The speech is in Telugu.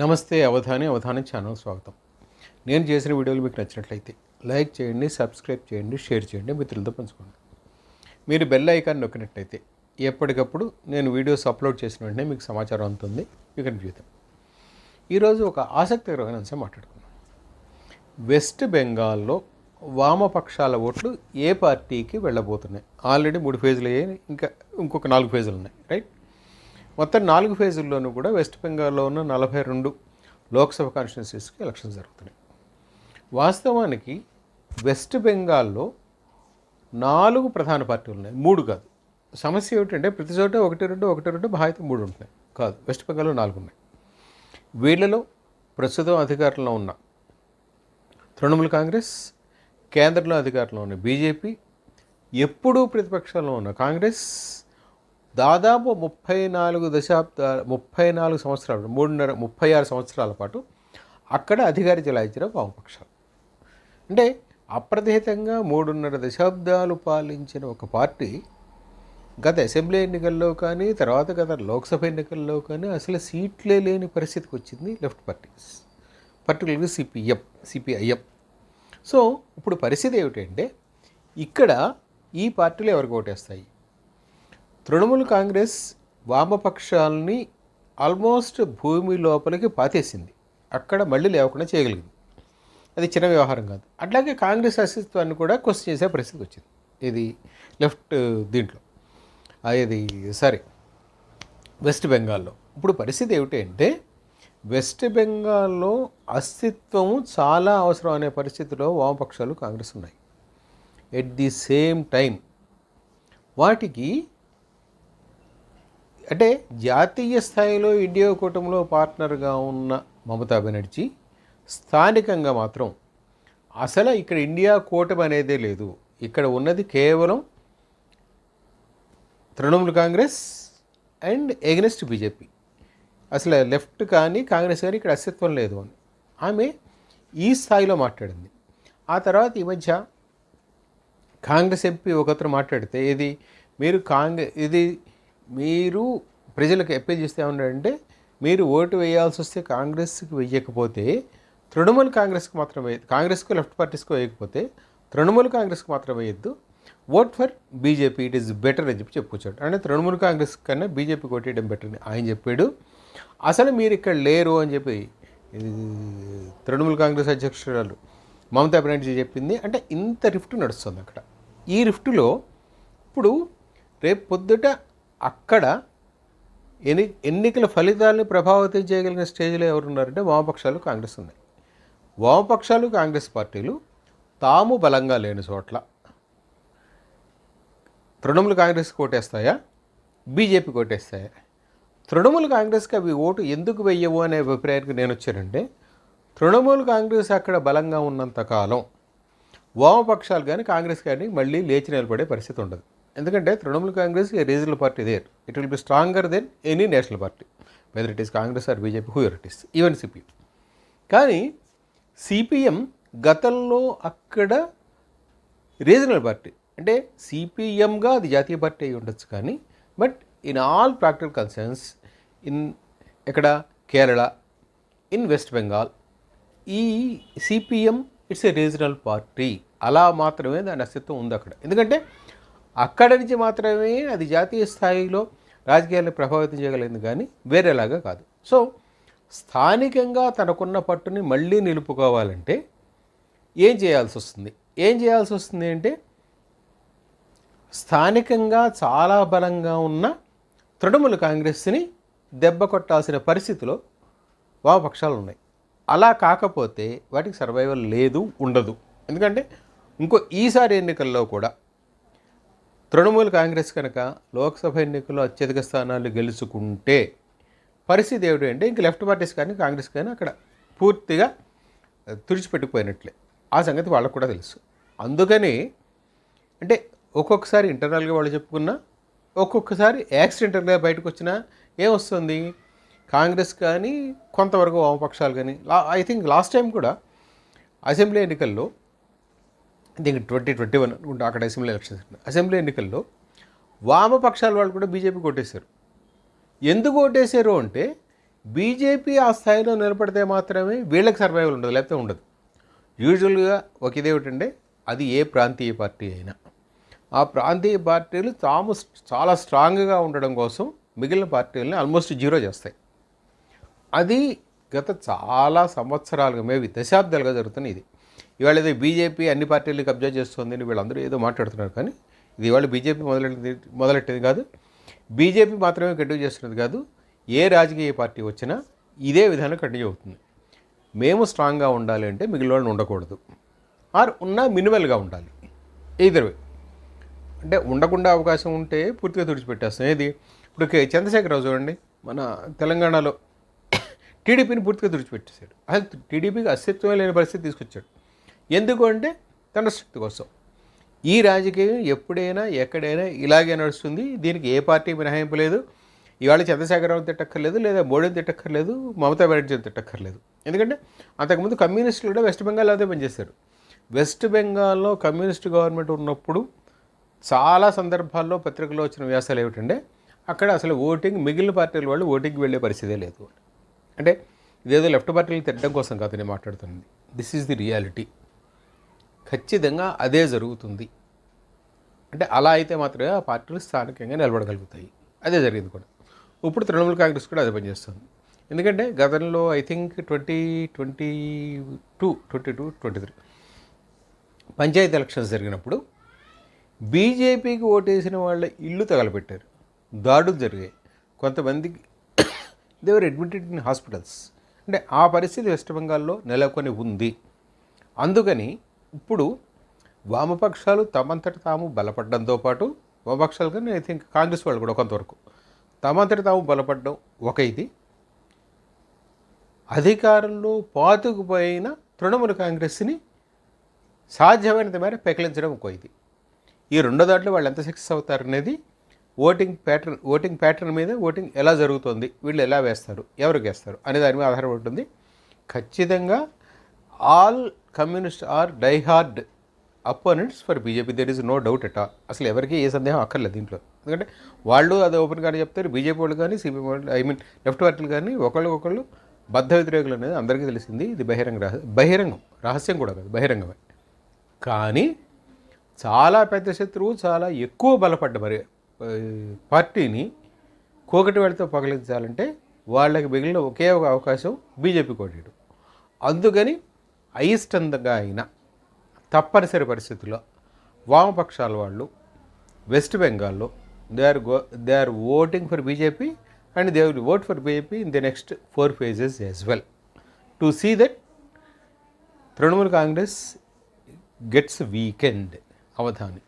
నమస్తే అవధాని అవధాని ఛానల్ స్వాగతం. నేను చేసిన వీడియోలు మీకు నచ్చినట్లయితే లైక్ చేయండి సబ్స్క్రైబ్ చేయండి షేర్ చేయండి మిత్రులతో పంచుకోండి. మీరు బెల్ ఐకాన్ నొక్కినట్లయితే ఎప్పటికప్పుడు నేను వీడియోస్ అప్లోడ్ చేసిన వెంటనే మీకు సమాచారం అందుతుంది. మీకు జీవితం ఈరోజు ఒక ఆసక్తికరమైన అంశం మాట్లాడుకుందాం. వెస్ట్ బెంగాల్లో వామపక్షాల ఓట్లు ఏ పార్టీకి వెళ్ళబోతున్నాయి? ఆల్రెడీ మూడు ఫేజులు అయ్యాయి ఇంకా ఇంకొక నాలుగు ఫేజులు ఉన్నాయి రైట్? మొత్తం నాలుగు ఫేజుల్లోనూ కూడా వెస్ట్ బెంగాల్లో ఉన్న నలభై రెండు లోక్సభ కాన్స్టిట్యున్సీస్కి ఎలక్షన్స్ జరుగుతున్నాయి. వాస్తవానికి వెస్ట్ బెంగాల్లో నాలుగు ప్రధాన పార్టీలు ఉన్నాయి. మూడు కాదు. సమస్య ఏమిటంటే ప్రతి చోట ఒకటి రెండు ఒకటి రెండు బాధ్యత మూడు ఉంటున్నాయి. కాదు. వెస్ట్ బెంగాల్లో నాలుగు ఉన్నాయి. వీళ్ళలో ప్రస్తుతం అధికారంలో ఉన్న తృణమూల్ కాంగ్రెస్ కేంద్రంలో అధికారంలో ఉన్న బీజేపీ ఎప్పుడూ ప్రతిపక్షంలో ఉన్న కాంగ్రెస్ దాదాపు ముప్పై నాలుగు దశాబ్ద ముప్పై నాలుగు సంవత్సరాలు మూడున్నర ముప్పై ఆరు సంవత్సరాల పాటు అక్కడ అధికార చెలాయించిన వామపక్షాలు. అంటే అప్రతిహితంగా మూడున్నర దశాబ్దాలు పాలించిన ఒక పార్టీ గత అసెంబ్లీ ఎన్నికల్లో కానీ తర్వాత గత లోక్సభ ఎన్నికల్లో కానీ అసలు సీట్లే లేని పరిస్థితికి వచ్చింది లెఫ్ట్ పార్టీస్ పర్టికులర్గా సిపిఎం సిపిఐఎం. సో ఇప్పుడు పరిస్థితి ఏమిటంటే ఇక్కడ ఈ పార్టీలు ఎవరికి ఓటేస్తాయి? తృణమూల్ కాంగ్రెస్ వామపక్షాలని ఆల్మోస్ట్ భూమి లోపలికి పాతేసింది. అక్కడ మళ్ళీ లేవకుండా చేయగలిగింది. అది చిన్న వ్యవహారం కాదు. అట్లాగే కాంగ్రెస్ అస్తిత్వాన్ని కూడా క్వశ్చన్ చేసే పరిస్థితి వచ్చింది. ఇది లెఫ్ట్ uh, దీంట్లో. అది సరే. వెస్ట్ బెంగాల్లో. ఇప్పుడు పరిస్థితి ఏమిటంటే వెస్ట్ బెంగాల్లో అస్తిత్వం చాలా అవసరం అనే పరిస్థితిలో వామపక్షాలు కాంగ్రెస్ ఉన్నాయి. ఎట్ ది సేమ్ టైం వాటికి అంటే జాతీయ స్థాయిలో ఇండియా కూటమిలో పార్ట్నర్గా ఉన్న మమతా బెనర్జీ స్థానికంగా మాత్రం అసలు ఇక్కడ ఇండియా కూటమి అనేదే లేదు. ఇక్కడ ఉన్నది కేవలం Trinamool Congress and against BJP. అసలు లెఫ్ట్ కానీ కాంగ్రెస్ కానీ ఇక్కడ అస్తిత్వం లేదు అని. ఆమె ఈ స్థాయిలో మాట్లాడింది. ఆ తర్వాత ఈ మధ్య కాంగ్రెస్ ఎంపీ ఒకతను మాట్లాడితే ఇది మీరు కాంగ్రెస్ ఇది మీరు ప్రజలకు అప్పీల్ చేస్తే ఏమన్నాడంటే మీరు ఓటు వేయాల్సి వస్తే కాంగ్రెస్కి వెయ్యకపోతే తృణమూల్ కాంగ్రెస్కి మాత్రం వేయద్దు కాంగ్రెస్కు లెఫ్ట్ పార్టీస్కి వేయకపోతే తృణమూల్ కాంగ్రెస్కి మాత్రం వేయద్దు. Vote for BJP it is better అని చెప్పి చెప్పుకొచ్చాడు. అంటే తృణమూల్ కాంగ్రెస్ కన్నా బీజేపీ కొట్టేయడం బెటర్ అని ఆయన చెప్పాడు. అసలు మీరు ఇక్కడ లేరు అని చెప్పి తృణమూల తృణమూల్ కాంగ్రెస్ అధ్యక్షురాలు మమతా బెనర్జీ చెప్పింది. అంటే ఇంత రిఫ్ట్ నడుస్తుంది అక్కడ. ఈ రిఫ్ట్లో ఇప్పుడు రేపు పొద్దుట అక్కడ ఎన్ని ఎన్నికల ఫలితాలను ప్రభావితం చేయగలిగిన స్టేజ్లో ఎవరున్నారంటే వామపక్షాలు కాంగ్రెస్ ఉన్నాయి. వామపక్షాలు కాంగ్రెస్ పార్టీలు తాము బలంగా లేని చోట్ల తృణమూలు కాంగ్రెస్కి కోటేస్తాయా? బీజేపీ కోటేస్తాయా? తృణమూల కాంగ్రెస్కి అవి ఓటు ఎందుకు వెయ్యవు అనే అభిప్రాయానికి నేను వచ్చానంటే తృణమూల్ కాంగ్రెస్ అక్కడ బలంగా ఉన్నంత కాలం వామపక్షాలు కానీ కాంగ్రెస్ కానీ మళ్ళీ లేచి నిలబడే పరిస్థితి ఉండదు. ఎందుకంటే Trinamool Congress a regional party there it will be stronger than any national party whether it is Congress or BJP whoever it is even CPM కానీ సిపిఎం గతంలో అక్కడ రీజనల్ పార్టీ. అంటే సిపిఎంగా అది జాతీయ పార్టీ అయి ఉండొచ్చు కానీ but in all practical concerns in ఇక్కడ కేరళ ఇన్ వెస్ట్ బెంగాల్ ఈ CPM it's a regional party అలా మాత్రమే దాని అస్తిత్వం ఉంది అక్కడ. ఎందుకంటే అక్కడ నుంచి మాత్రమే అది జాతీయ స్థాయిలో రాజకీయాలను ప్రభావితం చేయగలిగింది కానీ వేరేలాగా కాదు. సో స్థానికంగా తనకున్న పట్టుని మళ్ళీ నిలుపుకోవాలంటే ఏం చేయాల్సి వస్తుంది? ఏం చేయాల్సి వస్తుంది అంటే స్థానికంగా చాలా బలంగా ఉన్న తృణమూల కాంగ్రెస్ని దెబ్బ కొట్టాల్సిన పరిస్థితిలో వామపక్షాలు ఉన్నాయి. అలా కాకపోతే వాటికి సర్వైవల్ లేదు ఉండదు. ఎందుకంటే ఇంకో ఈసారి ఎన్నికల్లో కూడా తృణమూల్ కాంగ్రెస్ కనుక లోక్సభ ఎన్నికల్లో అత్యధిక స్థానాలు గెలుచుకుంటే పరిస్థితి ఏమిటంటే ఇంక లెఫ్ట్ పార్టీస్ కానీ కాంగ్రెస్ కానీ అక్కడ పూర్తిగా తుడిచిపెట్టుకుపోయినట్లే. ఆ సంగతి వాళ్ళకు కూడా తెలుసు. అందుకని అంటే ఒక్కొక్కసారి ఇంటర్నల్గా వాళ్ళు చెప్పుకున్నా ఒక్కొక్కసారి యాక్సిడెంటల్గా బయటకు వచ్చినా ఏమొస్తుంది? కాంగ్రెస్ కానీ కొంతవరకు వామపక్షాలు కానీ లా ఐ థింక్ లాస్ట్ టైం కూడా అసెంబ్లీ ఎన్నికల్లో దీనికి ట్వంటీ ట్వంటీ వన్ అనుకుంటా అక్కడ అసెంబ్లీ ఎలక్షన్స్ అసెంబ్లీ ఎన్నికల్లో వామపక్షాల వాళ్ళు కూడా బీజేపీ కొట్టేశారు. ఎందుకు ఓటేశారు అంటే బీజేపీ ఆ స్థాయిలో నిలబడితే మాత్రమే వీళ్ళకి సర్వైవల్ ఉండదు లేకపోతే ఉండదు. యూజువల్గా ఒక ఇదేమిటంటే అది ఏ ప్రాంతీయ పార్టీ అయినా. ఆ ప్రాంతీయ పార్టీలు తాము చాలా స్ట్రాంగ్గా ఉండడం కోసం మిగిలిన పార్టీలని ఆల్మోస్ట్ జీరో చేస్తాయి. అది గత చాలా సంవత్సరాలుగా మేబీ దశాబ్దాలుగా జరుగుతున్న ఇది. ఇవాళ ఏదో బీజేపీ అన్ని పార్టీలు కబ్జా చేస్తుంది అని వీళ్ళందరూ ఏదో మాట్లాడుతున్నారు. కానీ ఇది ఇవాళ బీజేపీ మొదలెట్టింది మొదలెట్టేది కాదు. బీజేపీ మాత్రమే కంటిన్యూ చేస్తున్నది కాదు. ఏ రాజకీయ పార్టీ వచ్చినా ఇదే విధానం కంటిన్యూ అవుతుంది. మేము స్ట్రాంగ్గా ఉండాలి అంటే మిగిలిన వాళ్ళు ఉండకూడదు. ఆర్ ఉన్నా మినిమల్గా ఉండాలి. ఇద్దరు అంటే ఉండకుండా అవకాశం ఉంటే పూర్తిగా తుడిచిపెట్టేస్తాం. ఏది? ఇప్పుడు కే- చంద్రశేఖరరావు చూడండి. మన తెలంగాణలో టీడీపీని పూర్తిగా తుడిచిపెట్టేశాడు. అసలు టీడీపీకి అస్తిత్వమే లేని పరిస్థితి తీసుకొచ్చాడు. ఎందుకు అంటే తన శక్తి కోసం. ఈ రాజకీయం ఎప్పుడైనా ఎక్కడైనా ఇలాగే నడుస్తుంది. దీనికి ఏ పార్టీ మినహాయింపు లేదు. ఇవాళ చంద్రశేఖరరావు తిట్టక్కర్లేదు లేదా మోడీని తిట్టక్కర్లేదు మమతా బెనర్జీని తిట్టక్కర్లేదు. ఎందుకంటే అంతకుముందు కమ్యూనిస్టులు కూడా వెస్ట్ బెంగాల్ అదే పనిచేశారు. వెస్ట్ బెంగాల్లో కమ్యూనిస్ట్ గవర్నమెంట్ ఉన్నప్పుడు చాలా సందర్భాల్లో పత్రికలో వచ్చిన వ్యాసాలు ఏమిటంటే అక్కడ అసలు ఓటింగ్ మిగిలిన పార్టీల వాళ్ళు ఓటింగ్కి వెళ్ళే పరిస్థితే లేదు. అంటే ఇదేదో లెఫ్ట్ పార్టీలు తిట్టడం కోసం కాదు నేను మాట్లాడుతుంది దిస్ ఈజ్ ది రియాలిటీ ఖచ్చితంగా అదే జరుగుతుంది. అంటే అలా అయితే మాత్రమే ఆ పార్టీలు స్థానికంగా నిలబడగలుగుతాయి. అదే జరిగింది కూడా. ఇప్పుడు తృణమూల్ కాంగ్రెస్ కూడా అదే పనిచేస్తుంది. ఎందుకంటే గతంలో I think twenty twenty two twenty two twenty three panchayat elections జరిగినప్పుడు బీజేపీకి ఓటేసిన వాళ్ళ ఇల్లు తగలబెట్టారు. దాడులు జరిగాయి. కొంతమందికి దేవర్ అడ్మిటెడ్ ఇన్ హాస్పిటల్స్ అంటే ఆ పరిస్థితి వెస్ట్ బెంగాల్లో నెలకొని ఉంది. అందుకని ఇప్పుడు వామపక్షాలు తమంతట తాము బలపడడంతో పాటు వామపక్షాలు కానీ ఐ థింక్ కాంగ్రెస్ వాళ్ళు కూడా కొంతవరకు తమంతట తాము బలపడడం ఒక ఇది. అధికారంలో పాతుకుపోయిన తృణమూల కాంగ్రెస్ని సాధ్యమైనంత మేర పెకిలించడం ఒక ఇది. ఈ రెండో దాంట్లో వాళ్ళు ఎంత సక్సెస్ అవుతారనేది ఓటింగ్ ప్యాటర్న్ ఓటింగ్ ప్యాటర్న్ మీద ఓటింగ్ ఎలా జరుగుతుంది వీళ్ళు ఎలా వేస్తారు ఎవరికి వేస్తారు అనే దాని మీద ఆధారపడి ఉంటుంది. ఖచ్చితంగా all communist are diehard opponents for BJP. There is no doubt at all అసలు ఎవరికి ఏ సందేహం అక్కర్లేదు దీంట్లో. ఎందుకంటే వాళ్ళు అది ఓపెన్గానే చెప్తారు బీజేపీ వాళ్ళు కానీ సిపిఎం వాళ్ళు ఐ మీన్ లెఫ్ట్ పార్టీలు కానీ ఒకళ్ళు ఒకళ్ళు బద్ధ వ్యతిరేకులు అనేది అందరికీ తెలిసింది. ఇది బహిరంగ రహ బహిరంగం రహస్యం కూడా కాదు బహిరంగమే. కానీ చాలా పెద్ద శత్రువు చాలా ఎక్కువ బలపడ్డ మరి పార్టీని కోకటి వాళ్ళతో పగలించాలంటే వాళ్ళకి మిగిలిన ఒకే ఒక అవకాశం బీజేపీ కోటేయడం. అందుకని అయిష్టంగా అయినా తప్పనిసరి పరిస్థితుల్లో వామపక్షాల వాళ్ళు వెస్ట్ బెంగాల్లో they are go they are voting for BJP and they will vote for BJP in the next four phases as well to see that Trinamool Congress gets weakened Avadhani